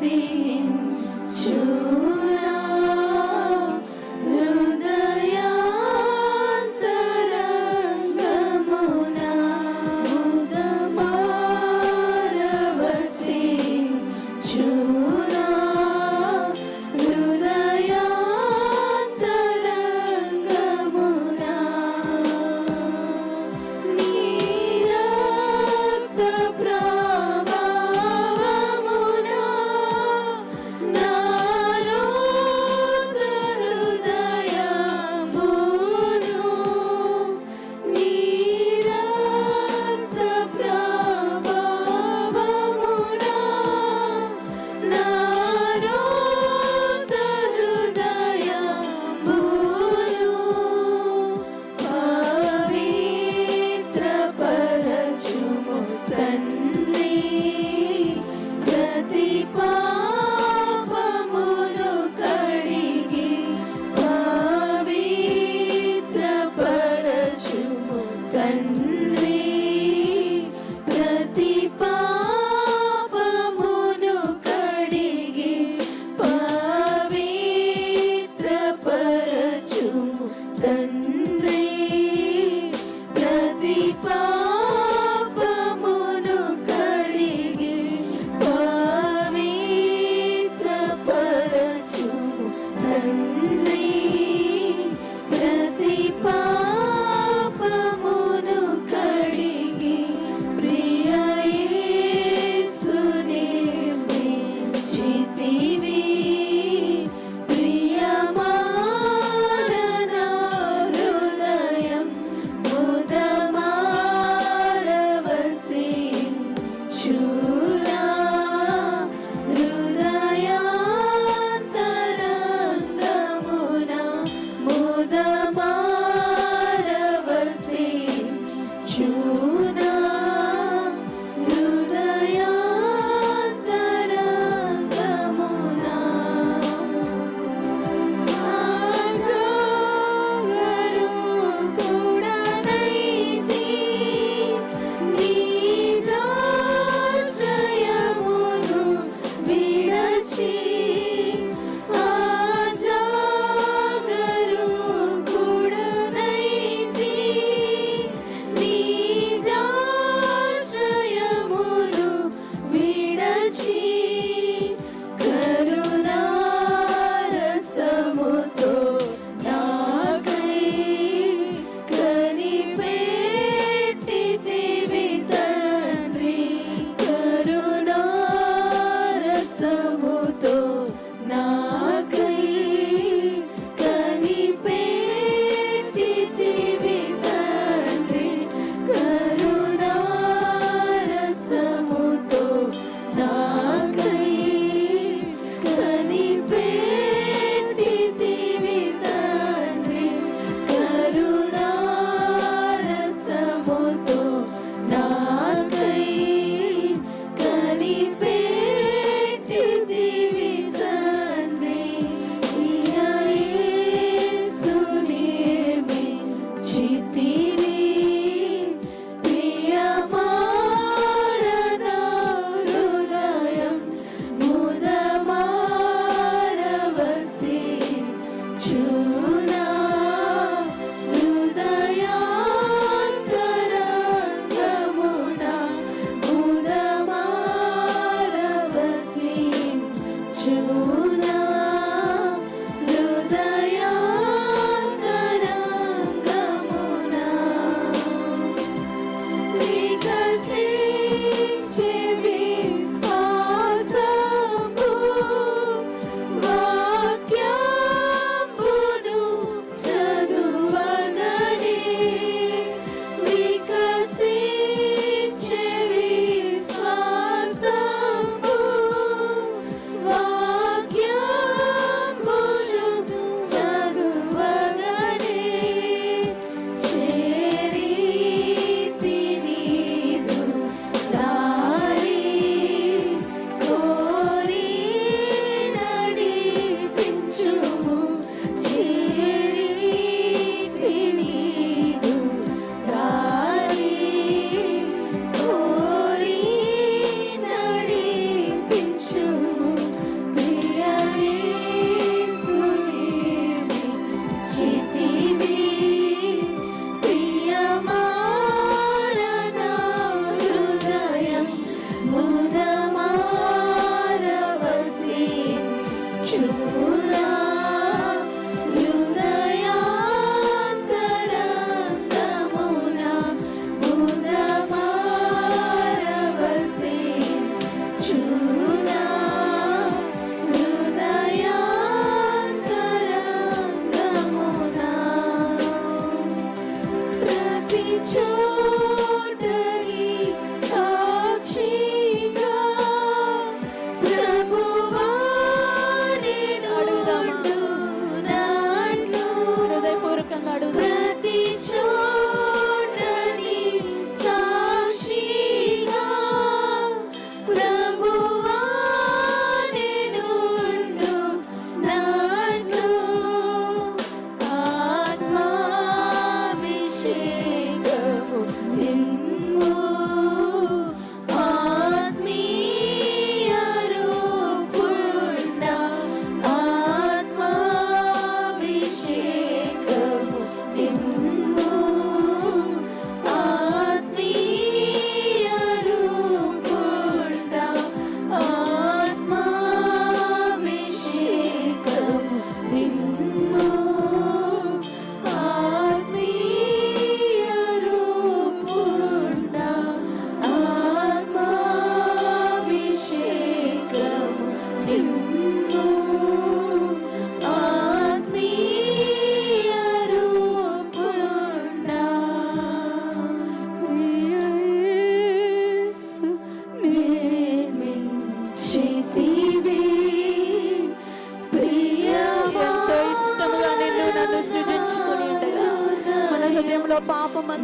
sin. True.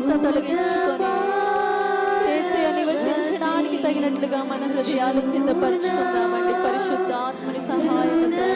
పాపమంతా తొలగించుకొని ఏసయ్య నివసించడానికి తగినట్లుగా మన హృదయాలు సిద్ధపరచుకుందామండి. పరిశుద్ధాత్మని సహాయంతో